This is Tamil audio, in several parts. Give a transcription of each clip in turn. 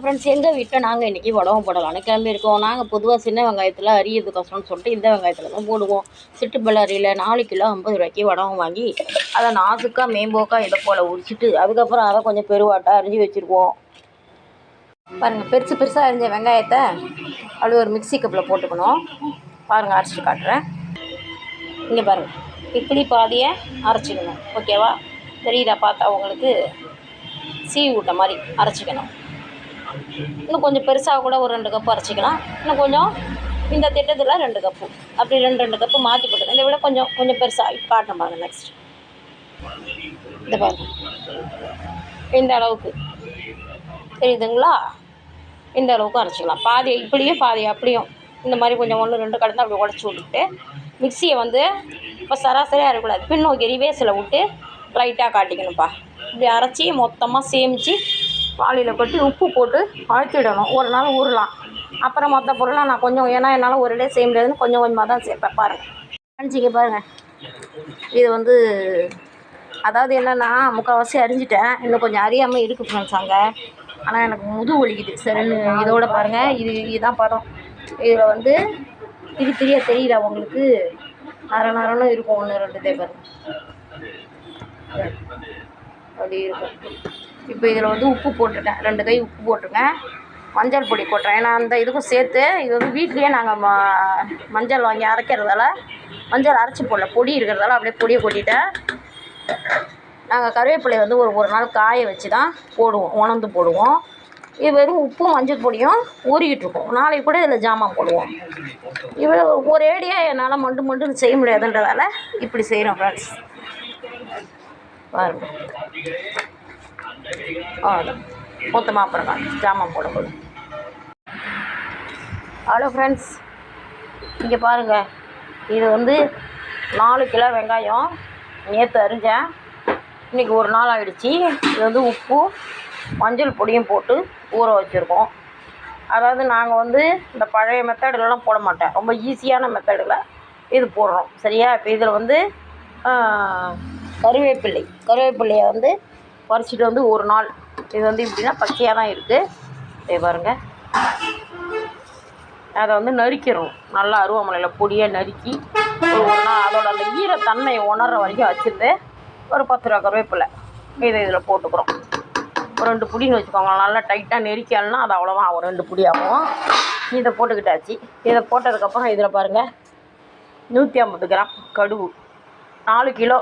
ஃப்ரெண்ட்ஸ் எங்கள் வீட்டில் நாங்கள் இன்றைக்கி உடம்பு போடலாம்னு கிளம்பியிருக்கோம். நாங்கள் பொதுவாக சின்ன வெங்காயத்தில் அரியதுக்கோசரம்னு சொல்லிட்டு இந்த வெங்காயத்தில் தான் போடுவோம் சிட்டுப்பள்ளரியில் நாலு கிலோ ஐம்பது ரூபாய்க்கு உடம்பு வாங்கி அதை நாசுக்காக மேம்போக்காக இதை போல் உரிச்சிட்டு அதுக்கப்புறம் அதை கொஞ்சம் பெருவாட்டாக அரிஞ்சு வச்சுருக்கோம் பாருங்கள் பெருசு பெருசாக அரிஞ்ச வெங்காயத்தை அப்படி ஒரு மிக்ஸி கப்பில் போட்டுக்கணும். பாருங்கள் அரைச்சிட்டு காட்டுறேன். இங்கே பாருங்கள் இப்படி பாதியை அரைச்சிக்கணும். ஓகேவா? தெரியுதா பார்த்தா உங்களுக்கு? சீவி விட்ட மாதிரி அரைச்சிக்கணும். இன்னும் கொஞ்சம் பெருசாக கூட ஒரு ரெண்டு கப்பு அரைச்சிக்கலாம். இன்னும் கொஞ்சம் இந்த திட்டத்தில் ரெண்டு கப்பு. அப்படி ரெண்டு ரெண்டு கப்பு மாற்றி போட்டு இதை விட கொஞ்சம் கொஞ்சம் பெருசாக காட்டணும் பாருங்கள் பாருங்க நெக்ஸ்ட் இந்த பாருங்க. இந்த அளவுக்கு. தெரியுதுங்களா? இந்த அளவுக்கு அரைச்சிக்கலாம். பாதி இப்படியும் பாதி அப்படியும். இந்த மாதிரி கொஞ்சம் ஒன்று ரெண்டு கடந்து அப்படி உடச்சி விட்டுட்டு மிக்சியை வந்து இப்போ சராசரியாக இருக்கக்கூடாது. பின்னோக்கி ரிவேஸில் விட்டு லைட்டாக காட்டிக்கணும்ப்பா. இப்படி அரைச்சி மொத்தமாக சேமித்து வாளியில் கொட்டி உப்பு போட்டு அழைச்சிடணும் ஒரு நாள் ஊறலாம். அப்புறம் மொத்த பொருளாக நான் கொஞ்சம் ஏன்னா என்னால் ஒரு டே செய்ய முடியாதுன்னு கொஞ்சம் கொஞ்சமாக தான் சேர்ப்பேன். பாருங்கள் அரிஞ்சிக்க பாருங்கள் இது வந்து அதாவது என்னென்னா முக்கால்வாசி அறிஞ்சிட்டேன் இன்னும் கொஞ்சம் அறியாமல் இருக்குது ஃப்ரெண்ட்ஸ் அங்கே. ஆனால் எனக்கு முது ஒழிக்குது சரின்னு இதோட பாருங்கள் இது இதுதான் பதம். இதில் வந்து இது தெரிய தெரியல உங்களுக்கு. நர நரன்னு இருக்கும். ஒன்று ரெண்டு தேவை அப்படி இருக்கும். இப்போ இதில் வந்து உப்பு போட்டிருக்கேன் ரெண்டு கை உப்பு போட்டிருக்கேன் மஞ்சள் பொடி போட்டுறேன். ஏன்னா அந்த இதுக்கும் சேர்த்து இது வந்து வீட்லேயே நாங்கள் ம மஞ்சள் வாங்கி அரைக்கிறதால மஞ்சள் அரைச்சி போடல. பொடி இருக்கிறதால அப்படியே பொடியை கொட்டிட்டேன். நாங்கள் கருவேப்பிலையை வந்து ஒரு ஒரு நாள் காய வச்சு தான் போடுவோம். உணர்ந்து போடுவோம். இது வெறும் உப்பும் மஞ்சள் பொடியும் ஊறிக்கிட்டு இருக்கோம். நாளைக்கு கூட இதில் ஜாமான் போடுவோம். இவ்வளோ ஏடியாக என்னால் மண்டு மண்டுன்னு செய்ய முடியாதுன்றதால இப்படி செய்கிறோம் ஃப்ரெண்ட்ஸ் பாருங்கள் அவ்வளோதான் மொத்தமாக அப்புறம் காட்டு. ஜாமான் போடும்போது ஹலோ ஃப்ரெண்ட்ஸ் இங்கே பாருங்கள் இது வந்து நாலு கிலோ வெங்காயம். நேற்று அரிஞ்சேன். இன்றைக்கி ஒரு நாள் ஆகிடுச்சி இது வந்து உப்பு மஞ்சள் பொடியும் போட்டு ஊற வச்சுருக்கோம். அதாவது நாங்கள் வந்து இந்த பழைய மெத்தடுலலாம் போட மாட்டேன். ரொம்ப ஈஸியான மெத்தடில் இது போடுறோம். சரியா? இப்போ இதில் வந்து கருவேப்பிள்ளை. கருவேப்பிள்ளையை வந்து பறிச்சிட்டு வந்து ஒரு நாள். இது வந்து இப்படின்னா பச்சையாக தான் இருக்குது இதை பாருங்கள் அதை வந்து நறுக்கிறோம் நல்லா அருவாமலையில் பொடியாக நறுக்கி ஒரு ஒரு நாள் அதோட அந்த ஈரத்தன்மையை உணர்ற வரைக்கும் வச்சுருந்து ஒரு பத்து ரூபா கருவேப்பிலை. இதை இதில் போட்டுக்கிறோம். ஒரு ரெண்டு புடின்னு வச்சுக்கோங்க. நல்லா டைட்டாக நெரிக்கலன்னா அது அவ்வளோதான் ஆகும். ரெண்டு புடி ஆகும். இதை போட்டுக்கிட்டாச்சு. இதை போட்டதுக்கப்புறம் இதில் பாருங்கள் நூற்றி ஐம்பது கிராம் கடுகு. நாலு கிலோ.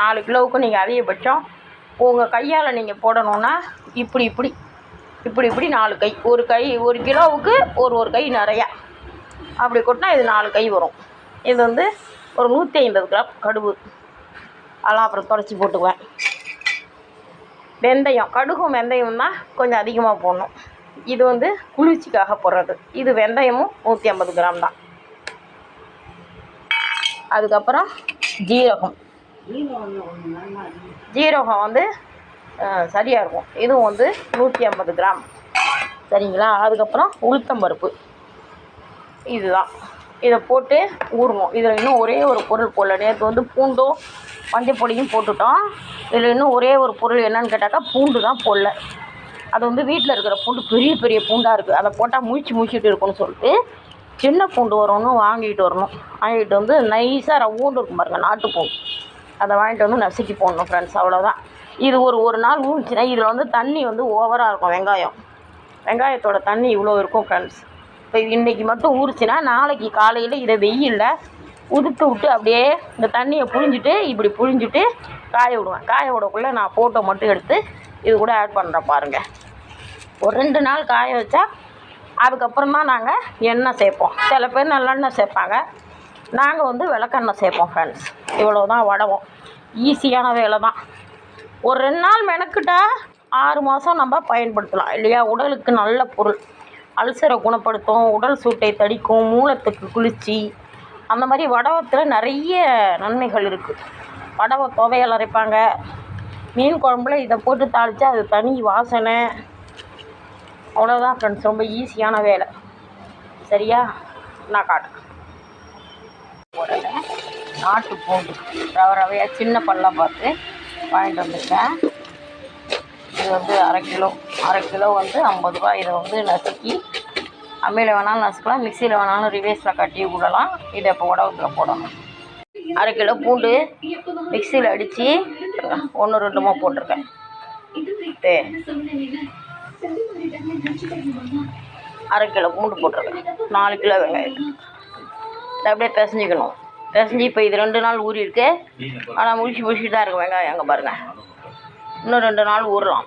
நாலு கிலோவுக்கு நீங்கள் அதிகபட்சம் உங்கள் கையால் நீங்கள் போடணுன்னா இப்படி இப்படி இப்படி இப்படி நாலு கை. ஒரு கை ஒரு கிலோவுக்கு ஒரு ஒரு கை நிறையா. அப்படி கொட்டினா இது நாலு கை வரும். இது வந்து ஒரு நூற்றி ஐம்பது கிராம் கடுகு. அதெல்லாம் அப்புறம் தொடச்சி போட்டுக்குவேன். வெந்தயம் கடுகும் வெந்தயம் தான் கொஞ்சம் அதிகமாக போடணும். இது வந்து குளிர்ச்சிக்காக போடுறது. இது வெந்தயமும் நூற்றி ஐம்பது கிராம் தான். அதுக்கப்புறம் ஜீரகம். ஜீரகம் வந்து சரியாக இருக்கும். இதுவும் வந்து நூற்றி ஐம்பது கிராம். சரிங்களா? அதுக்கப்புறம் உளுத்தம்பருப்பு இதுதான். இதை போட்டு ஊறணும். இதில் இன்னும் ஒரே ஒரு பொருள் போடல. நேற்று வந்து பூண்டும் மஞ்சப்பொடியும் போட்டுட்டோம். இதில் இன்னும் ஒரே ஒரு பொருள் என்னன்னு கேட்டாக்கா பூண்டு தான் போடல. அது வந்து வீட்டில் இருக்கிற பூண்டு பெரிய பெரிய பூண்டாக இருக்குது அதை போட்டால் முழிச்சு முழிச்சிட்டு இருக்கும்னு சொல்லிட்டு சின்ன பூண்டு வரணும் வாங்கிட்டு வரணும். வாங்கிட்டு வந்து நைஸாக ரவுண்டு இருக்கும் பாருங்கள் நாட்டு பூண்டு அதை வாங்கிட்டு வந்து நசுக்கி போடணும் ஃப்ரெண்ட்ஸ் அவ்வளோதான் இது ஒரு ஒரு நாள் ஊறிச்சுன்னா இதில் வந்து தண்ணி வந்து ஓவராக இருக்கும் வெங்காயம். வெங்காயத்தோட தண்ணி இவ்வளோ இருக்கும் ஃப்ரெண்ட்ஸ் இப்போ இன்றைக்கி மட்டும் ஊறிச்சுன்னா நாளைக்கு காலையில் இதை வெயிலில் உதுத்து விட்டு அப்படியே இந்த தண்ணியை புழிஞ்சிட்டு இப்படி புழிஞ்சிட்டு காய விடுவேன். காய விடக்குள்ளே நான் ஃபோட்டோ மட்டும் எடுத்து இது கூட ஆட் பண்ணுறேன் பாருங்கள் ஒரு ரெண்டு நாள் காய வச்சா அதுக்கப்புறமா நாங்கள் எண்ணெய் சேர்ப்போம். சில பேர் நல்லெண்ணெய் சேர்ப்பாங்க. நாங்கள் வந்து விளக்கெண்ணெய் சேர்ப்போம் ஃப்ரெண்ட்ஸ் இவ்வளோ தான் வடவோம் ஈஸியான வேலை தான் ஒரு ரெண்டு நாள் மெனக்கிட்டால் ஆறு மாதம் நம்ம பயன்படுத்தலாம். இல்லையா? உடலுக்கு நல்ல பொருள். அல்சரை குணப்படுத்தும் உடல் சூட்டை தடிக்கும் மூலத்துக்கு குளிர்ச்சி. அந்த மாதிரி வடவத்தில் நிறைய நன்மைகள் இருக்குது வடவ துவையல் அரைப்பாங்க. மீன் குழம்புல இதை போட்டு தாளித்தா அது தனி வாசனை. அவ்வளோதான் ஃப்ரெண்ட்ஸ் ரொம்ப ஈஸியான வேலை. சரியா? நான் காட்டுறேன். நாட்டு பூண்டு ரவை ரவையாக சின்ன பல்லாம் பார்த்து வாங்கிட்டு வந்துட்டேன். இது வந்து அரை கிலோ அரை கிலோ வந்து ஐம்பது ரூபா இதை வந்து நசுக்கி அம்மியில் வேணாலும் நசுக்கலாம் மிக்சியில் வேணாலும் ரிவேஸில் கட்டி விடலாம். இதை இப்போ உடவுத்தில் போடணும். அரை கிலோ பூண்டு மிக்சியில் அடித்து ஒன்று ரெண்டுமா போட்டிருக்கேன். அரை கிலோ பூண்டு போட்டிருக்கேன். நாலு கிலோ வெங்காயம். அப்படியே பிசைஞ்சிக்கணும். பிசைஞ்சு இப்போ இது ரெண்டு நாள் ஊறி இருக்கு. ஆனால் முடிச்சு முடிச்சுட்டு தான் இருக்கு வெங்காயம் அங்கே பாருங்கள் இன்னும் ரெண்டு நாள் ஊறலாம்.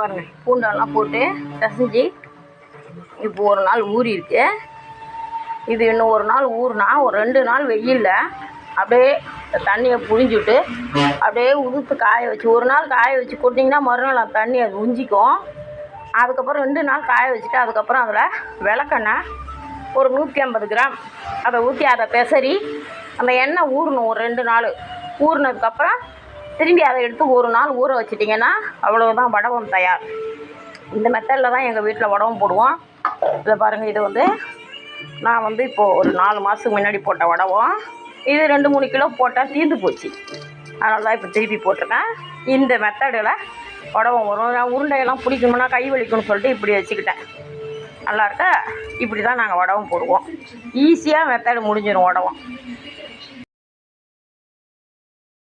பாருங்க பூண்டெல்லாம் போட்டு பிசைஞ்சு இப்போ ஒரு நாள் ஊறி இருக்கு. இது இன்னும் ஒரு நாள் ஊறினா ஒரு ரெண்டு நாள் வெயிலில் அப்படியே தண்ணியை புழிஞ்சுட்டு அப்படியே உதுத்து காய வச்சு ஒரு நாள் காய வச்சு கொட்டிங்கன்னா மறுநாள் அந்த தண்ணி அது உஞ்சிக்கும் அதுக்கப்புறம் ரெண்டு நாள் காய வச்சுட்டு அதுக்கப்புறம் அதில் விளக்கெண்ணெய் ஒரு நூற்றி ஐம்பது கிராம். அதை ஊற்றி அதை பெசரி அந்த எண்ணெய் ஊறணும் ஒரு ரெண்டு நாள். ஊறினதுக்கப்புறம் திரும்பி அதை எடுத்து ஒரு நாள் ஊற வச்சிட்டிங்கன்னா அவ்வளோதான் வடவம் தயார். இந்த மெத்தடில் தான் எங்கள் வீட்டில் வடவம் போடுவோம். இதை பாருங்கள் இது வந்து நான் வந்து இப்போது ஒரு நாலு மாதத்துக்கு முன்னாடி போட்ட வடவம். இது ரெண்டு மூணு கிலோ போட்டால் தீர்ந்து போச்சு. அதனால தான் இப்போ திருப்பி போட்டிருக்கேன். இந்த மெத்தடில் வடகம் வரும் நான் உருண்டையெல்லாம் பிடிக்கணும்னா கை வலிக்கணும்னு சொல்லிட்டு இப்படி வச்சுக்கிட்டேன். நல்லா இருக்கா? இப்படி தான் நாங்கள் வடகம் போடுவோம் ஈஸியாக மெத்தடு முடிஞ்சிடும் உடவும்